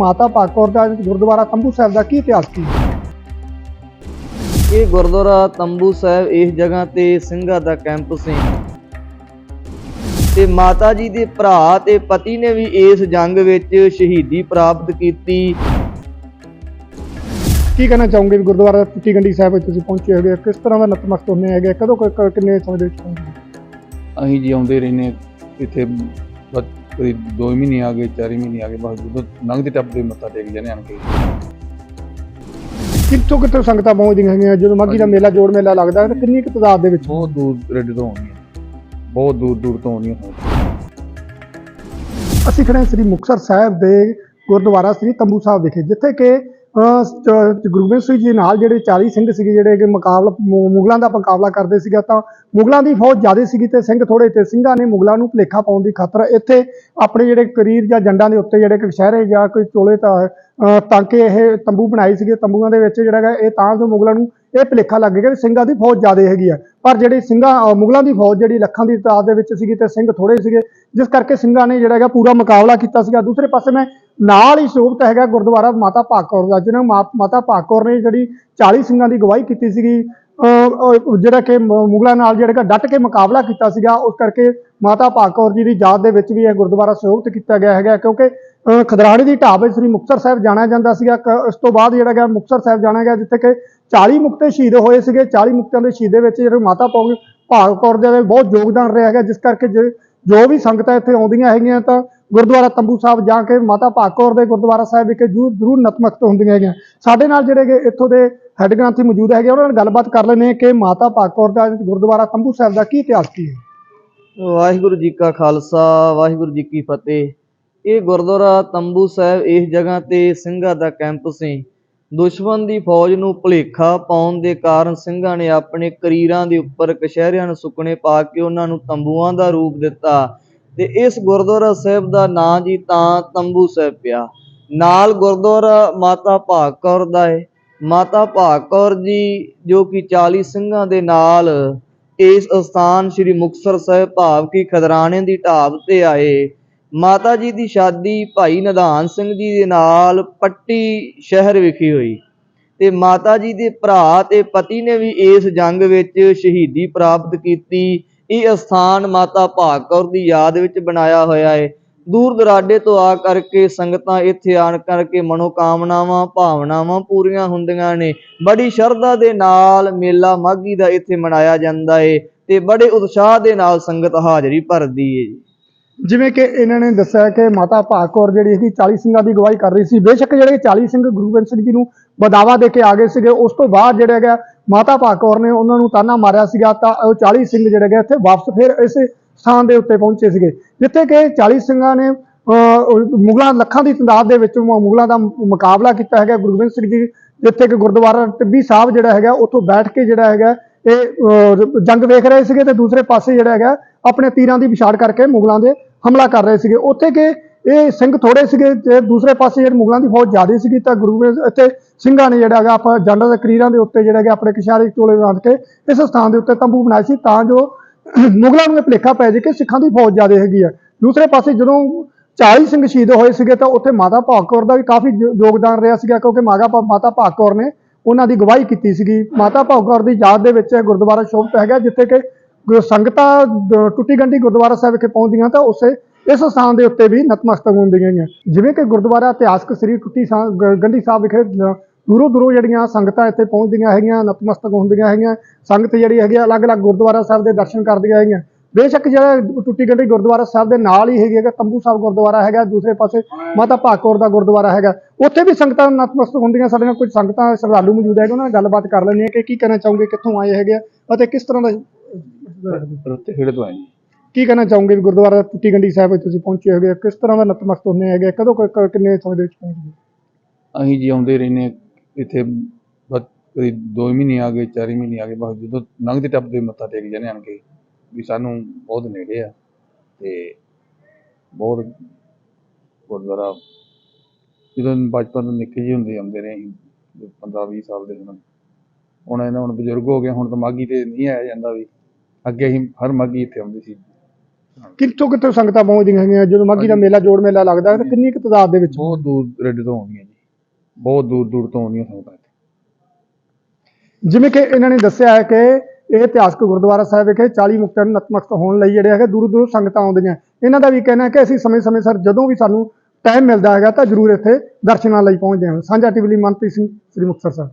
ਮਾਤਾ ਭਾਗਕੌਰ ਦਾ ਗੁਰਦੁਆਰਾ ਤੰਬੂ ਸਾਹਿਬ ਦਾ ਕੀ ਇਤਿਹਾਸ ਕੀ ਹੈ ਇਹ ਗੁਰਦੁਆਰਾ ਤੰਬੂ ਸਾਹਿਬ ਇਸ ਜਗ੍ਹਾ ਤੇ ਸਿੰਘਾਂ ਦਾ ਕੈਂਪ ਸੀ। ਤੇ ਮਾਤਾ ਜੀ ਦੇ ਭਰਾ ਤੇ ਪਤੀ ਨੇ ਵੀ ਇਸ ਜੰਗ ਵਿੱਚ ਸ਼ਹੀਦੀ ਪ੍ਰਾਪਤ ਕੀਤੀ। ਕੀ ਕਹਿਣਾ ਚਾਹੋਗੇ ਵੀ ਗੁਰਦੁਆਰਾ ਟੁੱਟੀ ਗੰਡੀ ਸਾਹਿਬ ਵਿੱਚ ਤੁਸੀਂ ਪਹੁੰਚੇ ਹੋਗੇ? ਕਿਸ ਤਰ੍ਹਾਂ ਦਾ ਨਤਮਸਤਕ ਹੁੰਦੇ ਹੈਗੇ? ਕਦੋਂ ਕੁ- ਕ- ਕਿੰਨੇ ਸਮੇਂ ਦੇ ਵਿੱਚ ਪਹੁੰਚੇ? ਅਸੀਂ ਜੀ ਆਉਂਦੇ ਰਹਿੰਦੇ ਹਾਂ ਇੱਥੇ ਕਦੀ 2 ਮਹੀਨੇ ਆ ਗਏ 4 ਮਹੀਨੇ ਆ ਗਏ ਬਸ ਜਦੋਂ ਲੰਘਦੇ ਟੱਪਦੇ ਮੱਥਾ ਟੇਕ ਜਾਂਦੇ ਆਣ ਕੇ ਕਿੱਥੋਂ ਕਿੱਥੋਂ ਸੰਗਤਾਂ ਪਹੁੰਚਦੀਆਂ ਹੈਗੀਆਂ? ਜਦੋਂ ਮਾਘੀ ਦਾ ਮੇਲਾ ਜੋੜ ਮੇਲਾ ਲੱਗਦਾ ਹੈ ਤਾਂ ਕਿੰਨੀ ਕੁ ਤਾਦਾਦ ਦੇ ਵਿੱਚ? ਬਹੁਤ ਦੂਰ ਦਰੇਡੇ ਤੋਂ ਆਉਂਦੀਆਂ। ਬਹੁਤ ਦੂਰ ਦੂਰ ਤੋਂ ਆਉਂਦੀਆਂ ਅਸੀਂ ਖੜੇ ਹਾਂ ਸ੍ਰੀ ਮੁਕਤਸਰ ਸਾਹਿਬ ਦੇ ਗੁਰਦੁਆਰਾ ਸ੍ਰੀ ਤੰਬੂ ਸਾਹਿਬ ਵਿਖੇ ਜਿੱਥੇ ਕਿ ਅਹ, ਗੁਰੂ ਗੋਬਿੰਦ ਸਿੰਘ ਜੀ ਨਾਲ ਜਿਹੜੇ 40 ਸਿੰਘ ਸੀਗੇ ਜਿਹੜੇ ਕਿ ਮੁਕਾਬਲਾ ਮੁਗਲਾਂ ਦਾ ਮੁਕਾਬਲਾ ਕਰਦੇ ਸੀਗਾ ਤਾਂ ਮੁਗਲਾਂ ਦੀ ਫੌਜ ਜ਼ਿਆਦਾ ਸੀਗੀ ਤੇ ਸਿੰਘ ਥੋੜੇ ਤੇ ਸਿੰਘਾਂ ਨੇ ਮੁਗਲਾਂ ਨੂੰ ਭੁਲੇਖਾ ਪਾਉਣ ਦੀ ਖਾਤਰ ਇੱਥੇ ਆਪਣੇ ਜਿਹੜੇ ਕਰੀਰ ਜਾਂ ਜੰਡਾਂ ਦੇ ਉੱਤੇ ਜਿਹੜੇ ਕਿ ਸ਼ਹਿਰੇ ਜਾਂ ਕੋਈ ਚੋਲੇ ਤਾਂ ਤਾਂ ਕਿ ਇਹ ਤੰਬੂ ਬਣਾਏ ਸੀਗੇ ਤੰਬੂਆਂ ਦੇ ਵਿੱਚ ਜਿਹੜਾ ਹੈਗਾ ਇਹ ਤਾਂ ਜੋ ਮੁਗਲਾਂ ਨੂੰ ਇਹ ਭੁਲੇਖਾ ਲੱਗ ਗਿਆ ਕਿ ਸਿੰਘਾਂ ਦੀ ਫੌਜ ਜ਼ਿਆਦਾ ਹੈਗੀ ਆ। ਪਰ ਜਿਹੜੀ ਸਿੰਘਾਂ ਮੁਗਲਾਂ ਦੀ ਫੌਜ ਜਿਹੜੀ ਲੱਖਾਂ ਦੀ ਤਾਦਾਦ ਦੇ ਵਿੱਚ ਸੀਗੀ ਤੇ ਸਿੰਘ ਥੋੜੇ ਸੀਗੇ ਜਿਸ ਕਰਕੇ ਸਿੰਘਾਂ ਨੇ ਜਿਹੜਾ ਹੈਗਾ ਪੂਰਾ ਮੁਕਾਬਲਾ ਕੀਤਾ ਸੀਗਾ। ਦੂਸਰੇ ਪਾਸੇ ਮੈਂ ਨਾਲ ਹੀ ਸਰੂਪਤ ਹੈਗਾ ਗੁਰਦੁਆਰਾ ਮਾਤਾ ਭਾਗਕੌਰ ਦਾ ਜਿਹਨਾਂ ਮਾ- ਮਾਤਾ ਭਾਗਕੌਰ ਨੇ ਜਿਹੜੀ 40 ਸਿੰਘਾਂ ਦੀ ਗਵਾਹੀ ਕੀਤੀ ਸੀਗੀ ਜਿਹੜਾ ਕਿ ਮ- ਮੁਗਲਾਂ ਨਾਲ ਜਿਹੜਾ ਕਿ ਡਟ ਕੇ ਮੁਕਾਬਲਾ ਕੀਤਾ ਸੀਗਾ ਉਸ ਕਰਕੇ ਮਾਤਾ ਭਾਗਕੌਰ ਜੀ ਦੀ ਯਾਦ ਦੇ ਵਿੱਚ ਵੀ ਇਹ ਗੁਰਦੁਆਰਾ ਸਰੂਪਤ ਕੀਤਾ ਗਿਆ ਹੈਗਾ ਕਿਉਂਕਿ ਅਹ, ਦੀ ਢਾਬ ਸ੍ਰੀ ਮੁਕਤਸਰ ਸਾਹਿਬ ਜਾਣਿਆ ਜਾਂਦਾ ਸੀਗਾ ਕ- ਇਸ ਤੋਂ ਬਾਅਦ ਜਿਹੜਾ ਗਿਆ ਮੁਕਤਸਰ ਸਾਹਿਬ ਜਾਣਿਆ ਗਿਆ ਜਿੱਥੇ ਕਿ 40 ਮੁਕਤੇ ਸ਼ਹੀਦ ਹੋਏ ਸੀਗੇ 40 ਮੁਕਤਿਆਂ ਦੇ ਸ਼ਹੀਦੇ ਵਿੱਚ ਜਿਹੜੇ ਮਾਤਾ ਭਾਗ- ਭਾਗਕੌਰ ਦੇ ਬਹੁਤ ਯੋਗਦਾਨ ਰਿਹਾ ਹੈਗਾ ਜਿਸ ਕਰਕੇ ਜੇ- ਜੋ ਵੀ ਸੰਗਤਾਂ ਇੱਥੇ ਆਉਂਦੀਆਂ ਹੈਗੀਆਂ ਤਾਂ ਗੁਰਦੁਆਰਾ ਤੰਬੂ ਸਾਹਿਬ ਜਾ ਕੇ ਮਾਤਾ ਭਾਗਕੌਰ ਦੇ ਗੁਰਦੁਆਰਾ ਸਾਹਿਬ ਵਿਖੇ ਜ਼ਰੂਰ ਜ਼ਰੂਰ ਨਤਮਸਤਕ ਹੁੰਦੀਆਂ ਹੈਗੀਆਂ। ਸਾਡੇ ਨਾਲ ਜਿਹੜੇ ਇੱਥੋਂ ਦੇ ਹੈੱਡ ਗ੍ਰੰਥੀ ਮੌਜੂਦ ਹੈਗੇ, ਉਹਨਾਂ ਨਾਲ ਗੱਲਬਾਤ ਕਰ ਲੈਂਦੇ ਕਿ ਮਾਤਾ ਭਾਗਕੌਰ ਦਾ ਗੁਰਦੁਆਰਾ ਤੰਬੂ ਸਾਹਿਬ ਦਾ ਕੀ ਇਤਿਹਾਸ ਕੀ ਹੈ। ਵਾਹਿਗੁਰੂ ਜੀ ਕਾ ਖਾਲਸਾ, ਵਾਹਿਗੁਰੂ ਜੀ ਕੀ ਫਤਿਹ। ਇਹ ਗੁਰਦੁਆਰਾ ਤੰਬੂ ਸਾਹਿਬ ਇਸ ਜਗ੍ਹਾ ਤੇ ਸਿੰਘਾਂ ਦਾ ਕੈਂਪ ਸੀ। ਦੁਸ਼ਮਣ ਦੀ ਫੌਜ ਨੂੰ ਭੁਲੇਖਾ ਪਾਉਣ ਦੇ ਕਾਰਨ ਸਿੰਘਾਂ ਨੇ ਆਪਣੇ ਕਰੀਰਾਂ ਦੇ ਉੱਪਰ ਕਸ਼ਹਿਰਿਆਂ ਨੂੰ ਸੁੱਕਣੇ ਪਾ ਕੇ ਉਹਨਾਂ ਨੂੰ ਤੰਬੂਆਂ ਦਾ ਰੂਪ ਦਿੱਤਾ। ਤੇ ਇਸ ਗੁਰਦੁਆਰਾ ਸਾਹਿਬ ਦਾ ਨਾਂ ਜੀ ਤਾਂ ਤੰਬੂ ਸਾਹਿਬ ਪਿਆ। ਨਾਲ ਗੁਰਦੁਆਰਾ ਮਾਤਾ ਭਾਗ ਕੌਰ ਦਾ ਹੈ ਮਾਤਾ ਭਾਗ ਕੌਰ ਜੀ, ਜੋ ਕਿ 40 ਸਿੰਘਾਂ ਦੇ ਨਾਲ ਇਸ ਅਸਥਾਨ ਸ੍ਰੀ ਮੁਕਤਸਰ ਸਾਹਿਬ ਭਾਵ ਕਿ ਖਦਰਾਣੇ ਦੀ ਢਾਬ ਤੇ ਆਏ। ਮਾਤਾ ਜੀ ਦੀ ਸ਼ਾਦੀ ਭਾਈ ਨਿਧਾਨ ਸਿੰਘ ਜੀ ਦੇ ਨਾਲ ਪੱਟੀ ਸ਼ਹਿਰ ਵਿਖੇ ਹੋਈ। ਤੇ ਮਾਤਾ ਜੀ ਦੇ ਭਰਾ ਤੇ ਪਤੀ ਨੇ ਵੀ ਇਸ ਜੰਗ ਵਿੱਚ ਸ਼ਹੀਦੀ ਪ੍ਰਾਪਤ ਕੀਤੀ। ਇਹ ਸਥਾਨ ਮਾਤਾ ਭਾਗਕੌਰ ਦੀ ਯਾਦ ਵਿੱਚ ਬਣਾਇਆ ਹੋਇਆ ਹੈ ਦੂਰ ਦਰਾਡੇ ਤੋਂ ਆ ਕਰਕੇ ਸੰਗਤਾਂ ਇੱਥੇ ਆਣ ਕਰਕੇ ਮਨੋਕਾਮਨਾਵਾਂ, ਭਾਵਨਾਵਾਂ ਪੂਰੀਆਂ ਹੁੰਦੀਆਂ ਨੇ। ਬੜੀ ਸ਼ਰਧਾ ਦੇ ਨਾਲ ਮੇਲਾ ਮਾਘੀ ਦਾ ਇੱਥੇ ਮਨਾਇਆ ਜਾਂਦਾ ਹੈ ਤੇ ਬੜੇ ਉਤਸ਼ਾਹ ਦੇ ਨਾਲ ਸੰਗਤ ਹਾਜ਼ਰੀ ਭਰਦੀ ਹੈ ਜਿਵੇਂ ਕਿ ਇਹਨਾਂ ਨੇ ਦੱਸਿਆ ਕਿ ਮਾਤਾ ਭਾਗਕੌਰ ਜਿਹੜੀ ਹੈਗੀ 40 ਸਿੰਘਾਂ ਦੀ ਅਗਵਾਈ ਕਰ ਰਹੀ ਸੀ। ਬੇਸ਼ੱਕ ਜਿਹੜੇ 40 ਸਿੰਘ ਗੁਰੂ ਗੋਬਿੰਦ ਸਿੰਘ ਜੀ ਨੂੰ ਬਦਾਵਾ ਦੇ ਕੇ ਆ ਗਏ ਸੀਗੇ, ਉਸ ਤੋਂ ਬਾਅਦ ਜਿਹੜਾ ਹੈਗਾ ਮਾਤਾ ਭਾਗਕੌਰ ਨੇ ਉਹਨਾਂ ਨੂੰ ਤਾਨਾ ਮਾਰਿਆ ਸੀਗਾ, ਤਾਂ ਉਹ 40 ਸਿੰਘ ਜਿਹੜੇ ਹੈਗੇ ਇੱਥੇ ਵਾਪਸ ਫਿਰ ਇਸ ਸਥਾਨ ਦੇ ਉੱਤੇ ਪਹੁੰਚੇ ਸੀਗੇ। ਜਿੱਥੇ ਕਿ 40 ਸਿੰਘਾਂ ਨੇ ਮੁਗਲਾਂ ਲੱਖਾਂ ਦੀ ਤਾਦਾਦ ਦੇ ਵਿੱਚ ਮੁਗਲਾਂ ਦਾ ਮੁਕਾਬਲਾ ਕੀਤਾ ਹੈਗਾ ਗੁਰੂ ਗੋਬਿੰਦ ਸਿੰਘ ਜੀ, ਜਿੱਥੇ ਕਿ ਗੁਰਦੁਆਰਾ ਟਿੱਬੀ ਸਾਹਿਬ ਜਿਹੜਾ ਹੈਗਾ, ਉੱਥੋਂ ਬੈਠ ਕੇ ਜਿਹੜਾ ਹੈਗਾ ਇਹ ਜੰਗ ਵੇਖ ਰਹੇ ਸੀਗੇ ਤੇ ਦੂਸਰੇ ਪਾਸੇ ਜਿਹੜਾ ਹੈਗਾ ਆਪਣੇ ਤੀਰਾਂ ਦੀ ਵਿਛਾੜ ਕਰਕੇ ਮੁਗਲਾਂ ਦੇ ਹਮਲਾ ਕਰ ਰਹੇ ਸੀਗੇ। ਉੱਥੇ ਕਿ ਇਹ ਸਿੰਘ ਥੋੜੇ ਸੀਗੇ ਤੇ ਦੂਸਰੇ ਪਾਸੇ ਜਿਹੜੇ ਮੁਗਲਾਂ ਦੀ ਫੌਜ ਜ਼ਿਆਦਾ ਸੀਗੀ ਤਾਂ ਗੁਰੂ ਗੋਬਿੰਦ ਇੱਥੇ ਸਿੰਘਾਂ ਨੇ ਜਿਹੜਾ ਹੈਗਾ ਆਪਾਂ ਜੰਡਾਂ ਦੇ ਕਰੀਰਾਂ ਦੇ ਉੱਤੇ ਜਿਹੜਾ ਹੈਗਾ ਆਪਣੇ ਕਿਸ਼ਾਰੇ ਚੋਲੇ ਬਾਂਧ ਕੇ ਇਸ ਸਥਾਨ ਦੇ ਉੱਤੇ ਤੰਬੂ ਬਣਾਏ ਸੀ ਤਾਂ ਜੋ ਮੁਗਲਾਂ ਨੂੰ ਇਹ ਭੁਲੇਖਾ ਪੈ ਜਾਏ ਕਿ ਸਿੱਖਾਂ ਦੀ ਫੌਜ ਜ਼ਿਆਦਾ ਹੈਗੀ ਆ। ਦੂਸਰੇ ਪਾਸੇ ਜਦੋਂ 40 ਸਿੰਘ ਸ਼ਹੀਦ ਹੋਏ ਸੀਗੇ ਤਾਂ ਉੱਥੇ ਮਾਤਾ ਭਾਗਕੌਰ ਦਾ ਵੀ ਕਾਫੀ ਯੋ- ਯੋਗਦਾਨ ਰਿਹਾ ਸੀਗਾ ਕਿਉਂਕਿ ਮਾਗਾ ਭਾ- ਮਾਤਾ ਭਾਗਕੌਰ ਨੇ ਉਹਨਾਂ ਦੀ ਗਵਾਹੀ ਕੀਤੀ ਸੀਗੀ। ਮਾਤਾ ਭਾਗਕੌਰ ਦੀ ਯਾਦ ਦੇ ਵਿੱਚ ਗੁਰਦੁਆਰਾ ਸ਼ੋਭਤ ਹੈਗਾ ਜਿੱਥੇ ਕਿ ਗੁ- ਸੰਗਤਾਂ ਟੁੱਟੀ ਗੰਢੀ ਗੁਰਦੁਆਰਾ ਸਾਹਿਬ ਵਿਖੇ ਪਹੁੰਚਦੀਆਂ ਤਾਂ ਉਸੇ ਇਸ ਸਥਾਨ ਦੇ ਉੱਤੇ ਵੀ ਨਤਮਸਤਕ ਹੁੰਦੀਆਂ ਹੈਗੀਆਂ ਜਿਵੇਂ ਕਿ ਗੁਰਦੁਆਰਾ ਇਤਿਹਾਸਕ ਸ੍ਰੀ ਟੁੱਟੀ ਸਾ- ਗੰਢੀ ਸਾਹਿਬ ਵਿਖੇ ਦੂਰੋਂ ਦੂਰੋਂ ਜਿਹੜੀਆਂ ਸੰਗਤਾਂ ਇੱਥੇ ਪਹੁੰਚਦੀਆਂ ਹੈਗੀਆਂ, ਨਤਮਸਤਕ ਹੁੰਦੀਆਂ ਹੈਗੀਆਂ। ਸੰਗਤ ਜਿਹੜੀ ਹੈਗੀ ਆ, ਅਲੱਗ-ਅਲੱਗ ਗੁਰਦੁਆਰਾ ਸਾਹਿਬ ਦੇ ਦਰਸ਼ਨ ਕਰਦੀਆਂ ਹੈਗੀਆਂ। ਬੇਸ਼ੱਕ ਜਿਹੜਾ ਟੁੱਟੀ ਗੰਢੀ ਗੁਰਦੁਆਰਾ ਸਾਹਿਬ ਦੇ ਨਾਲ ਹੀ ਹੈਗੀ ਹੈਗਾ, ਤੰਬੂ ਸਾਹਿਬ ਗੁਰਦੁਆਰਾ ਹੈਗਾ, ਦੂਸਰੇ ਪਾਸੇ ਮਾਤਾ ਭਾਗਕੌਰ ਦਾ ਗੁਰਦੁਆਰਾ ਹੈਗਾ। ਉੱਥੇ ਵੀ ਸੰਗਤਾਂ ਨਤਮਸਤਕ ਹੁੰਦੀਆਂ। ਸਾਡੇ ਨਾਲ ਕੁਝ ਸੰਗਤਾਂ, ਸ਼ਰਧਾਲੂ ਮੌਜੂਦ ਹੈਗੇ, ਉਹਨਾਂ ਨਾਲ ਗੱਲਬਾਤ ਕਰ ਲੈਂਦੇ ਆ ਕਿ ਕੀ ਕਹਿਣਾ ਚਾਹੋਗੇ, ਕਿੱਥੋਂ ਆਏ ਹੈਗੇ ਆ ਅਤੇ ਕਿਸ ਤਰ੍ਹਾਂ ਦਾ ਰੱਤੇ ਖੇੜੇ ਤੋਂ ਆਏ ਜੀ। ਕੀ ਕਹਿਣਾ ਚਾਹੋਗੇ ਵੀ ਗੁਰਦੁਆਰਾ ਟੁੱਟੀ ਗੰਢੀ ਸਾਹਿਬ ਵਿੱਚ ਤੁਸੀਂ ਪਹੁੰਚੇ ਹੋਗੇ? ਕਿਸ ਤਰ੍ਹਾਂ ਦਾ ਨਤਮਸਤਕ ਹੁੰਦੇ ਹੈਗੇ? ਕਦੋਂ ਕੁ- ਕ- ਕਿੰਨੇ ਸਮੇਂ ਦੇ ਵਿੱਚ ਪਹੁੰਚੇ? ਅਸੀਂ ਜੀ ਆਉਂਦੇ ਰਹਿੰਦੇ ਹਾਂ ਇੱਥੇ ਬਸ ਕਦੀ 2 ਮਹੀਨੇ ਆ ਗਏ 4 ਮਹੀਨੇ ਆ ਗਏ ਬਸ ਜਦੋਂ ਲੰਘਦੇ ਟੱਪਦੇ ਮੱਥਾ ਟੇਕ ਜਾਂਦੇ ਆਣ ਕੇ ਵੀ ਸਾਨੂੰ ਬਹੁਤ ਨੇੜੇ ਆ ਤੇ ਬਹੁਤ ਗੁਰਦੁਆਰਾ ਜਦੋਂ ਬਚਪਨ ਤੋਂ ਨਿੱਕੇ ਜਿਹੇ ਹੁੰਦੇ ਆਉਂਦੇ ਰਹੇ ਅਸੀਂ 15 20 ਸਾਲ ਦੇ ਹੁਣ ਹੁਣ ਇਹਨਾਂ ਹੁਣ ਬਜ਼ੁਰਗ ਹੋ ਗਏ ਹੁਣ ਤਾਂ ਮਾਗੀ ਤੇ ਨਹੀਂ ਆਇਆ ਜਾਂਦਾ ਵੀ। ਅੱਗੇ ਅਸੀਂ ਹਰ ਮਾਗੀ ਇੱਥੇ ਆਉਂਦੇ ਸੀ। ਕਿੱਥੋਂ ਕਿੱਥੋਂ ਸੰਗਤਾਂ ਪਹੁੰਚਦੀਆਂ ਹੈਗੀਆਂ? ਜਦੋਂ ਮਾਘੀ ਦਾ ਮੇਲਾ ਜੋੜ ਮੇਲਾ ਲੱਗਦਾ ਹੈ ਤਾਂ ਕਿੰਨੀ ਕੁ ਤਾਦਾਦ ਦੇ ਵਿੱਚ? ਬਹੁਤ ਦੂਰ ਦਰੇਡੇ ਤੋਂ ਆਉਂਦੀਆਂ ਜੀ। ਬਹੁਤ ਦੂਰ ਦੂਰ ਤੋਂ ਆਉਂਦੀਆਂ ਸੰਗਤਾਂ ਜਿਵੇਂ ਕਿ ਇਹਨਾਂ ਨੇ ਦੱਸਿਆ ਹੈ ਕਿ ਇਹ ਇਤਿਹਾਸਕ ਗੁਰਦੁਆਰਾ ਸਾਹਿਬ ਵਿਖੇ 40 ਮੁਕਤਿਆਂ ਨੂੰ ਨਤਮਸਤਕ ਹੋਣ ਲਈ ਜਿਹੜੇ ਹੈਗੇ ਦੂਰ ਦੂਰ ਸੰਗਤਾਂ ਆਉਂਦੀਆਂ। ਇਹਨਾਂ ਦਾ ਵੀ ਕਹਿਣਾ ਹੈ ਕਿ ਅਸੀਂ ਸਮੇਂ-ਸਮੇਂ ਸਰ ਜਦੋਂ ਵੀ ਸਾਨੂੰ ਟਾਈਮ ਮਿਲਦਾ ਹੈਗਾ ਤਾਂ ਜ਼ਰੂਰ ਇੱਥੇ ਦਰਸ਼ਨਾਂ ਲਈ ਪਹੁੰਚਦੇ ਹਾਂ। ਸਾਂਝਾ ਟੀਵੀ ਲਈ ਮਨਪ੍ਰੀਤ ਸਿੰਘ ਸ੍ਰੀ ਮੁਕਤਸਰ ਸਾਹਿਬ।